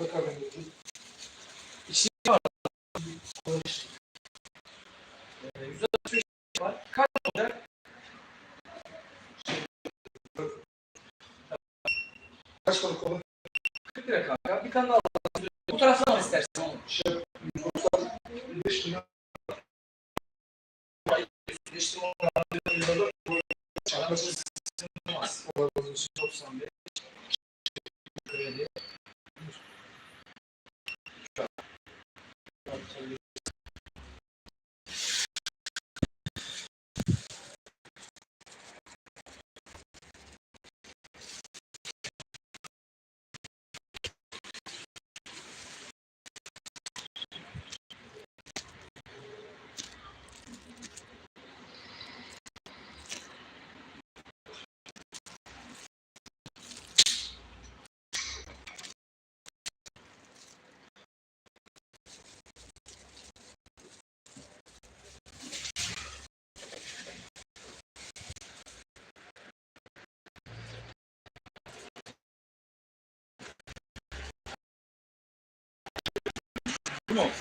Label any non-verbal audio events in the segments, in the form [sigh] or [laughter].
bakalım. İşi var. Ee, 160 var. Kaç olacak? Kaç kolu kolu? 40 lira kanka. Bir tane daha alalım. Bu taraftan al istersen oğlum. Şey, 195 lira. Geçtim onu. Çakmasız. Olabilir. 91. Kalmış.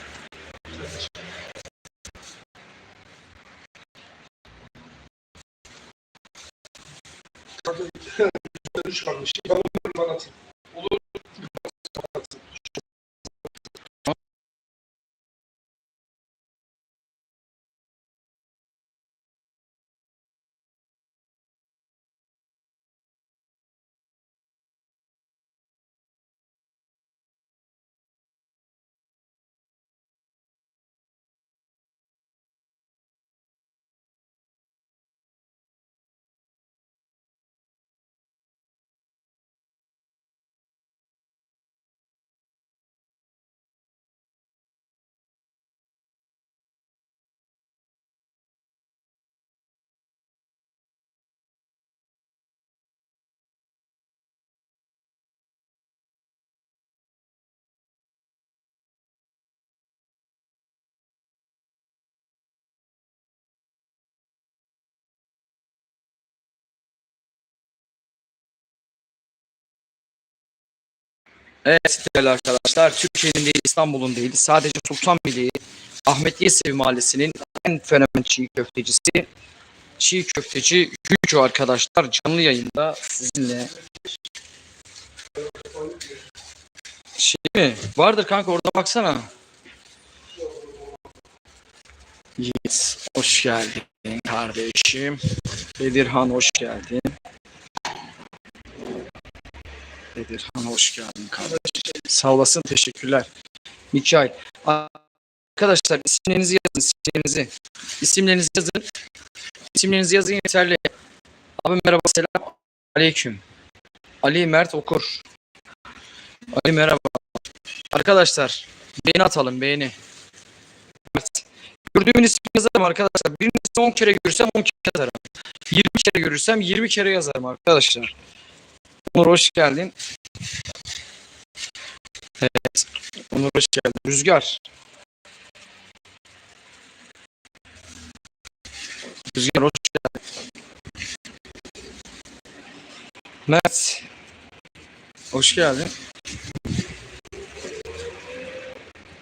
Evet değerli arkadaşlar, Türkiye'nin değil İstanbul'un değil sadece Sultanbeyli Ahmet Yesevi Mahallesi'nin en fenomen çiğ köftecisi çiğ köfteci Gülcü arkadaşlar canlı yayında sizinle şey mi? Vardır kanka orada baksana. Yiğit hoş geldin kardeşim. Bedirhan hoş geldin. Bedirhan hoş geldin kardeşim. Sağ olasın teşekkürler. Mikail. Arkadaşlar isimlerinizi yazın isimlerinizi. İsimlerinizi yazın. İsimlerinizi yazın yeterli. Abi merhaba selam. Aleyküm. Ali Mert Okur. Ali merhaba. Arkadaşlar beğeni atalım beğeni. Mert. Gördüğümün ismini yazarım arkadaşlar. Birini 10 kere görürsem 10 kere yazarım. 20 kere görürsem 20 kere yazarım arkadaşlar. Onur hoş geldin. Evet. Onur hoş geldin. Rüzgar. Rüzgar hoş geldin. Mert. Hoş geldin.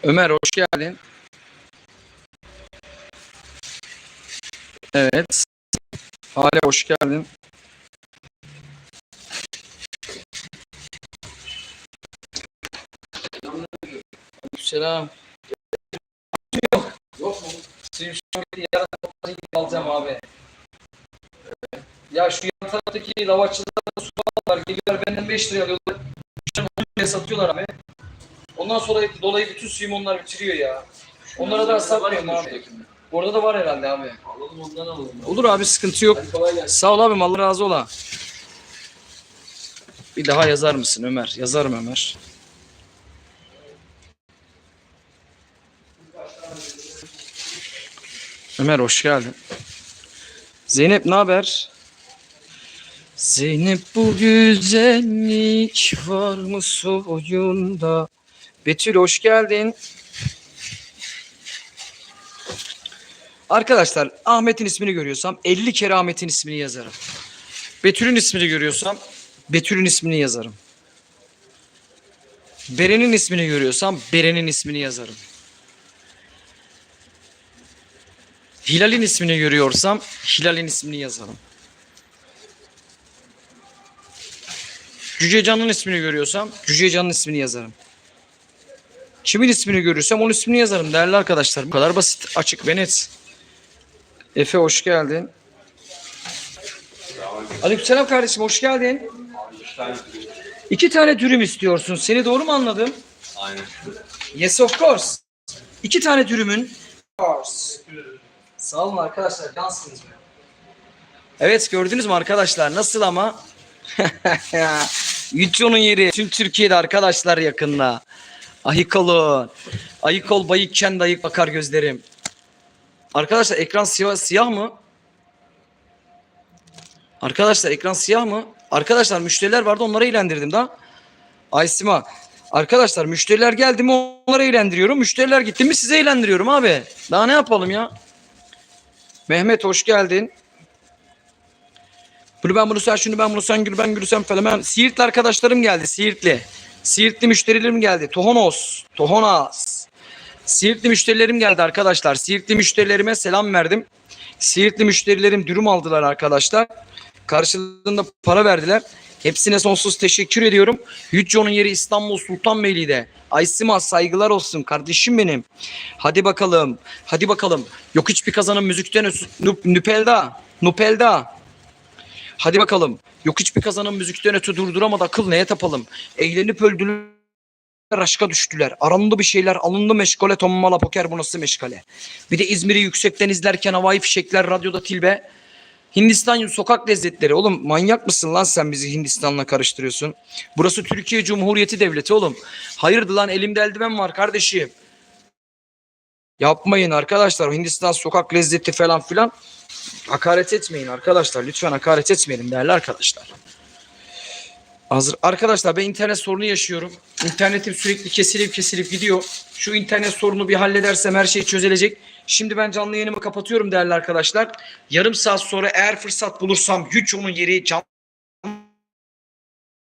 Ömer hoş geldin. Evet. Hale hoş geldin. Selam. Yok. Yok mu? Şu yarın topları alacağım abi. Ya şu yan taraftaki lavaççılar su var. Geliyorlar benden 5 liraya alıyorlar. 10 liraya satıyorlar abi. Ondan sonra dolayı bütün suyumu onlar bitiriyor ya. Onlara da satmıyorum abi. Orada da var herhalde abi. Alalım ondan alalım. Olur abi sıkıntı yok. Sağ ol abim Allah razı ola. Bir daha yazar mısın Ömer? Yazarım Ömer. Ömer hoş geldin. Zeynep ne haber? Zeynep bu güzellik var mı soyunda? Betül hoş geldin. Arkadaşlar Ahmet'in ismini görüyorsam 50 kere Ahmet'in ismini yazarım. Betül'ün ismini görüyorsam Betül'ün ismini yazarım. Beren'in ismini görüyorsam Beren'in ismini yazarım. Hilal'in ismini görüyorsam Hilal'in ismini yazarım. Cücecan'ın ismini görüyorsam Cücecan'ın ismini yazarım. Kimin ismini görürsem onun ismini yazarım değerli arkadaşlar. Bu kadar basit, açık ve net. Efe hoş geldin. Aleykümselam kardeşim hoş geldin. İki tane dürüm istiyorsun. Seni doğru mu anladım? Aynen. Yes of course. İki tane dürümün. Of course. Sağ olun arkadaşlar. Cansınız be. Evet gördünüz mü arkadaşlar? Nasıl ama? [laughs] Yücunun yeri. Tüm Türkiye'de arkadaşlar yakında. Ayık olun. Ayık ol bayıkken de ayık bakar gözlerim. Arkadaşlar ekran siyah, siyah mı? Arkadaşlar ekran siyah mı? Arkadaşlar müşteriler vardı onları eğlendirdim daha. Aysima. Arkadaşlar müşteriler geldi mi onları eğlendiriyorum. Müşteriler gitti mi sizi eğlendiriyorum abi. Daha ne yapalım ya? Mehmet hoş geldin. Bunu ben bunu sen şunu ben bunu sen gül ben gülü sen falan. Ben... Siirtli arkadaşlarım geldi Siirtli. Siirtli müşterilerim geldi. Tohonos. Tohonas. Siirtli müşterilerim geldi arkadaşlar. Siirtli müşterilerime selam verdim. Siirtli müşterilerim dürüm aldılar arkadaşlar. Karşılığında para verdiler. Hepsine sonsuz teşekkür ediyorum. Yücco'nun yeri İstanbul Sultanbeyli'de. Aysima saygılar olsun kardeşim benim. Hadi bakalım. Hadi bakalım. Yok hiçbir kazanın müzikten Nup- Nupelda. Nupelda. Hadi bakalım. Yok hiçbir kazanın müzikten ötü durduramadı akıl neye tapalım. Eğlenip öldüler. Aşka düştüler. Arandı bir şeyler. Alındı meşgale. Tommala poker bu nasıl meşgale. Bir de İzmir'i yüksekten izlerken havai fişekler radyoda tilbe. Hindistan sokak lezzetleri. Oğlum manyak mısın lan sen bizi Hindistan'la karıştırıyorsun? Burası Türkiye Cumhuriyeti Devleti oğlum. Hayırdır lan elimde eldiven var kardeşim. Yapmayın arkadaşlar. Hindistan sokak lezzeti falan filan. Hakaret etmeyin arkadaşlar. Lütfen hakaret etmeyelim değerli arkadaşlar. Hazır. Arkadaşlar ben internet sorunu yaşıyorum. İnternetim sürekli kesilip kesilip gidiyor. Şu internet sorunu bir halledersem her şey çözülecek. Şimdi ben canlı yayınımı kapatıyorum değerli arkadaşlar. Yarım saat sonra eğer fırsat bulursam güç onun yeri canlı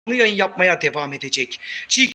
yayın yapmaya devam edecek. Çiğ